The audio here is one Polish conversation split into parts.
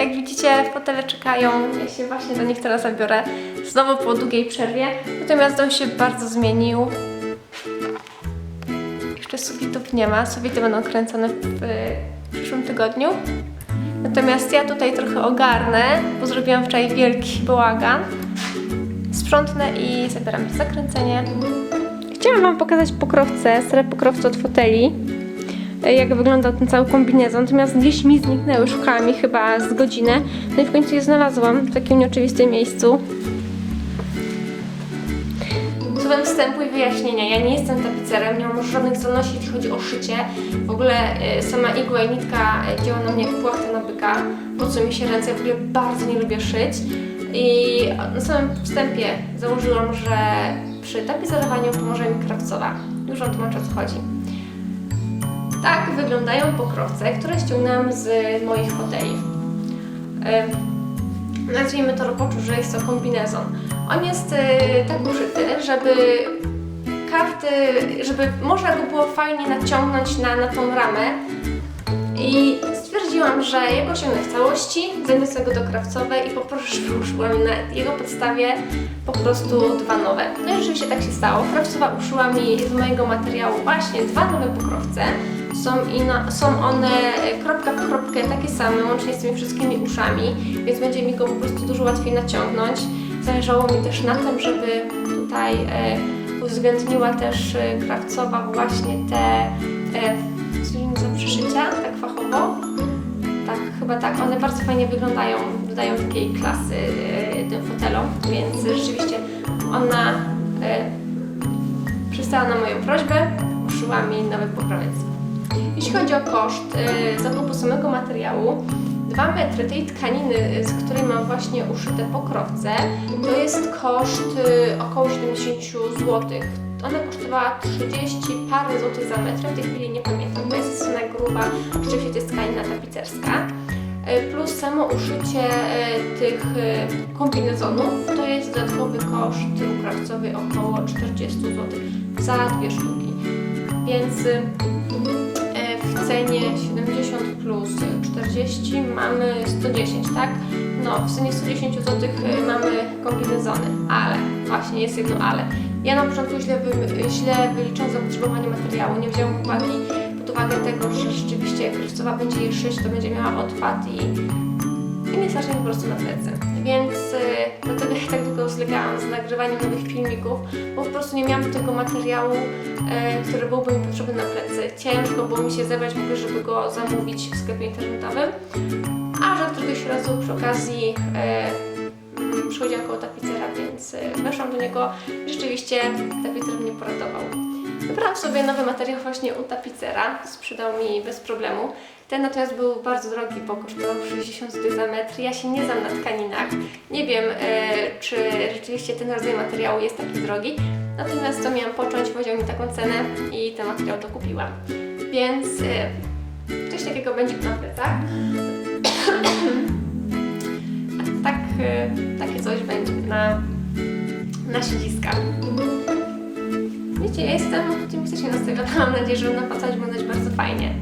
Jak widzicie, fotele czekają. Ja się właśnie do nich teraz zabiorę. Znowu po długiej przerwie. Natomiast dom się bardzo zmienił. Jeszcze sufitów nie ma. Sufity będą kręcone w przyszłym tygodniu. Natomiast ja tutaj trochę ogarnę, bo zrobiłam wczoraj wielki bałagan. Sprzątnę i zabieram się za kręcenie. Chciałam Wam pokazać pokrowce, stare pokrowce od foteli. Jak wyglądał ten cały kombinezon, natomiast gdzieś mi zniknęły, szukałam ich chyba z godzinę. No i w końcu je znalazłam w takim nieoczywistym miejscu. Słowem wstępu i wyjaśnienia, ja nie jestem tapicerem, nie mam żadnych zdolności, jeśli chodzi o szycie. W ogóle e, sama igła i nitka e, działa na mnie jak płachta na byka, mi się ręce, w ogóle bardzo nie lubię szyć. I na samym wstępie założyłam, że przy tapicerowaniu pomoże mi krawcowa. Już Wam tłumaczę o co chodzi. Tak wyglądają pokrowce, które ściągnęłam z moich foteli. E, nazwijmy to roboczo, że jest to kombinezon. On jest e, tak uszyty, żeby każdy, żeby można go było fajnie naciągnąć na, na tą ramę. I stwierdziłam, że ja go osiągnę w całości, zaniosę go do krawcowej i mi na jego podstawie po prostu dwa nowe. No i rzeczywiście tak się stało. Krawcowa uszyła mi z mojego materiału właśnie dwa nowe pokrowce. Są, ino, są one kropka w kropkę takie same, łącznie z tymi wszystkimi uszami, więc będzie mi go po prostu dużo łatwiej naciągnąć. Zależało mi też na tym, żeby tutaj e, uwzględniła też e, krawcowa właśnie te e, się nazywa, przyszycia, tak fachowo. Tak, chyba tak. One bardzo fajnie wyglądają, dodają takiej klasy e, tym fotelom, więc rzeczywiście ona e, przystała na moją prośbę, uszyła mi nowy pokrowiec. Jeśli chodzi o koszt e, zakupu samego materiału, 2 metry tej tkaniny, z której mam właśnie uszyte pokrowce, to jest koszt około 70 zł. Ona kosztowała 30 parę złotych za metr, w tej chwili nie pamiętam, to jest cena gruba, oczywiście to jest tkanina tapicerska. E, Plus samo uszycie e, tych e, kombinezonów to jest dodatkowy koszt ukrawcowy około 40 zł za dwie sztuki. Więc w cenie 70 plus 40 mamy 110, tak? No, w cenie 110 zł mamy kombinezony, ale właśnie jest jedno ale. Ja na początku źle, wy, źle wyliczyłam zapotrzebowanie materiału, nie wzięłam uwagi pod uwagę tego, że rzeczywiście krawcowa będzie je szyć, to będzie miała odpad i, i mi po prostu na plecy. Więc y, dlatego ja tak długo zlegałam z nagrywaniem nowych filmików, bo po prostu nie miałam tego materiału, y, który byłby mi potrzebny na plecy. Ciężko było mi się zebrać ogóle, żeby go zamówić w sklepie internetowym. A że któregoś razu przy okazji y, przychodziłam koło tapicera, więc y, weszłam do niego i rzeczywiście tapicer mnie poratował. Wybrałam sobie nowy materiał właśnie u tapicera, sprzedał mi bez problemu. Ten natomiast był bardzo drogi, bo kosztował 60 zł za metr. Ja się nie znam na tkaninach. Nie wiem, e, czy rzeczywiście ten rodzaj materiału jest taki drogi. Natomiast to miałam począć, powiedział mi taką cenę i ten materiał dokupiłam. Więc e, coś takiego będzie na plecach. A tak, e, takie coś będzie na, na siedziska. Wiecie, ja jestem optymistycznie nastawiona. Mam nadzieję, że będą patrzeć wyglądać bardzo fajnie.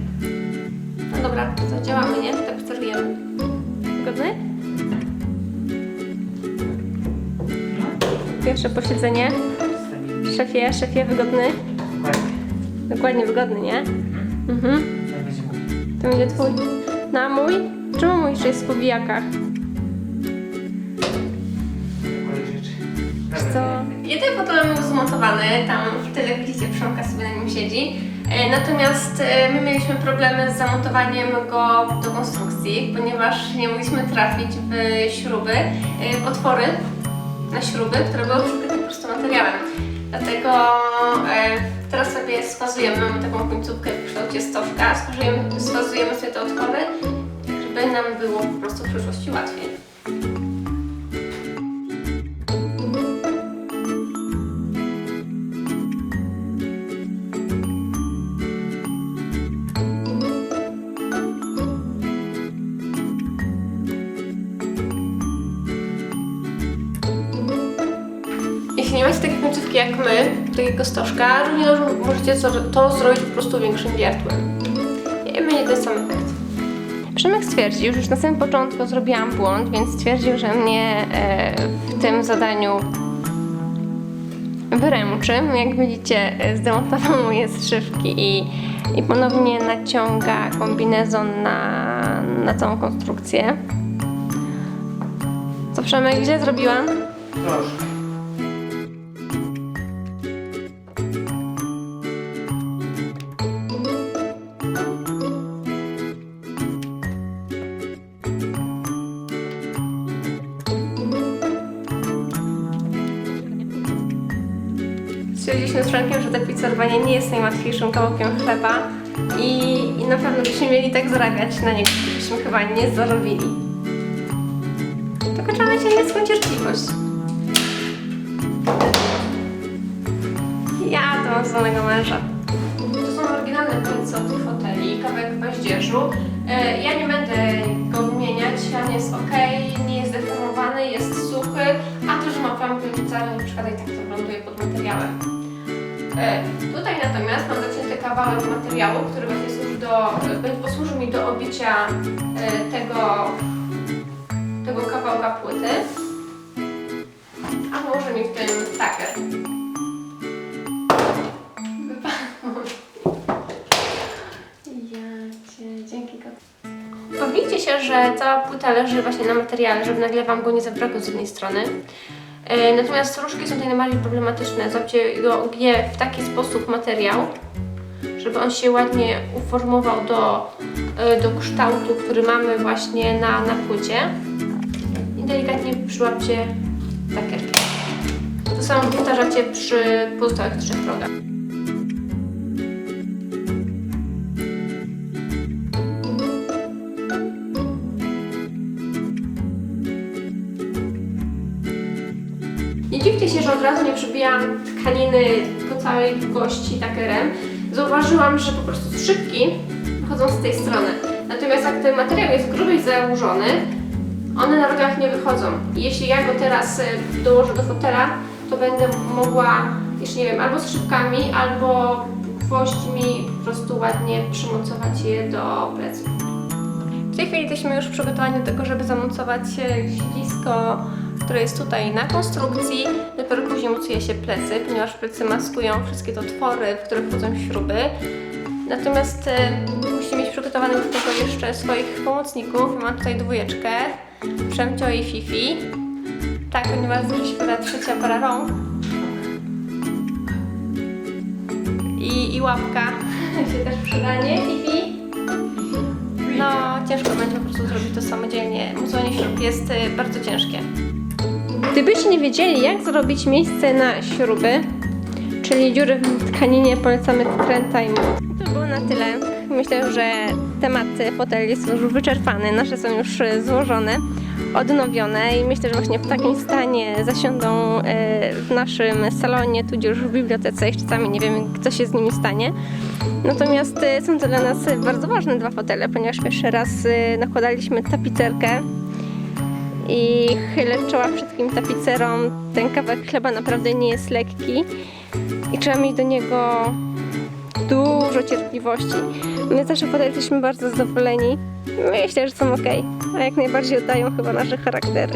Dobra, to działamy, nie? Tak sterujemy. Zgodny? Pierwsze posiedzenie. Szefie, szefie, wygodny? Dokładnie wygodny, nie? Mhm. To będzie twój. No a mój? Czemu mój jeszcze jest w powijakach? Co? Jeden fotel był zmontowany, tam w tyle widzicie, przemka sobie na nim siedzi. E, Natomiast e, my mieliśmy problemy z zamontowaniem go do konstrukcji, ponieważ nie mogliśmy trafić w śruby, e, w otwory na śruby, które były przykryte po prostu materiałem. Dlatego e, teraz sobie sfazujemy, mamy taką końcówkę w kształcie sfazujemy, sfazujemy sobie te otwory, żeby nam było po prostu w przyszłości łatwiej. Końcówki jak my, takiego stożka, równie dobrze możecie to- zrobić po prostu większym wiertłem. I będzie ten sam efekt. Przemek stwierdził, że już na samym początku zrobiłam błąd, więc stwierdził, że mnie e, w tym zadaniu wyręczy. Jak widzicie, e, zdemontował moje strzywki i, i ponownie naciąga kombinezon na, na całą konstrukcję. Co Przemek źle zrobiłam? Proszę. Stwierdziliśmy z Frankiem, że tapicerowanie nie jest najłatwiejszym kawałkiem chleba i, i na pewno byśmy mieli tak zarabiać na niego, byśmy chyba nie zarobili. Tylko trzeba mieć niemiecką cierpliwość. Ja to mam zwanego męża. To są oryginalne końce od tych foteli, kawałek paździerzu. E, Ja nie będę go wymieniać, on jest ok, nie jest deformowany, jest suchy, a to, że ma plamkę wcale nie przeszkadza i tak to ląduje pod materiałem. E, Tutaj natomiast mam zacięty kawałek materiału, który właśnie służy do, będzie posłuży mi do obicia e, tego, tego kawałka płyty, a położy mi w tym taker. Upewnijcie się, że cała płyta leży właśnie na materiale, żeby nagle Wam go nie zabrakło z jednej strony. E, Natomiast różki są tutaj najbardziej problematyczne. Zróbcie go je w taki sposób materiał, żeby on się ładnie uformował do, e, do kształtu, który mamy właśnie na, na płycie. I delikatnie przyłapcie takie. To samo powtarzacie przy pozostałych trzech progach. Że od razu nie przybijałam tkaniny po całej długości takerem. Zauważyłam, że po prostu strzybki wychodzą z tej strony. Natomiast jak ten materiał jest grubiej założony, one na rogach nie wychodzą. I jeśli ja go teraz y, dołożę do fotela, to będę mogła, jeszcze nie wiem, albo strzybkami, albo gwoźdźmi po prostu ładnie przymocować je do pleców. W tej chwili jesteśmy już przygotowani do tego, żeby zamocować e, siedzisko, które jest tutaj na konstrukcji. Dopiero później mocuje się plecy, ponieważ plecy maskują wszystkie te otwory, w których wchodzą śruby. Natomiast e, musimy mieć przygotowanych do tego jeszcze swoich pomocników. Mam tutaj dwójeczkę, Przemcio i Fifi. Tak, ponieważ że się poda trzecia para rąk. I, i łapka się też przydanie, Fifi. No, ciężko będzie po prostu zrobić to samodzielnie. Mucowanie śrub jest y, bardzo ciężkie. Gdybyście nie wiedzieli, jak zrobić miejsce na śruby, czyli dziury w tkaninie, polecamy wkręta i To było na tyle. Myślę, że temat foteli jest już wyczerpany. Nasze są już y, złożone, odnowione i myślę, że właśnie w takim stanie zasiądą y, w naszym salonie, tudzież w bibliotece. Jeszcze sami nie wiemy, co się z nimi stanie. Natomiast y, są to dla nas bardzo ważne dwa fotele, ponieważ pierwszy raz nakładaliśmy tapicerkę i chylę czoła wszystkim tapicerom. Ten kawałek chleba naprawdę nie jest lekki i trzeba mieć do niego dużo cierpliwości. My z naszych fotel jesteśmy bardzo zadowoleni. Myślę, że są ok, a jak najbardziej oddają chyba nasze charaktery.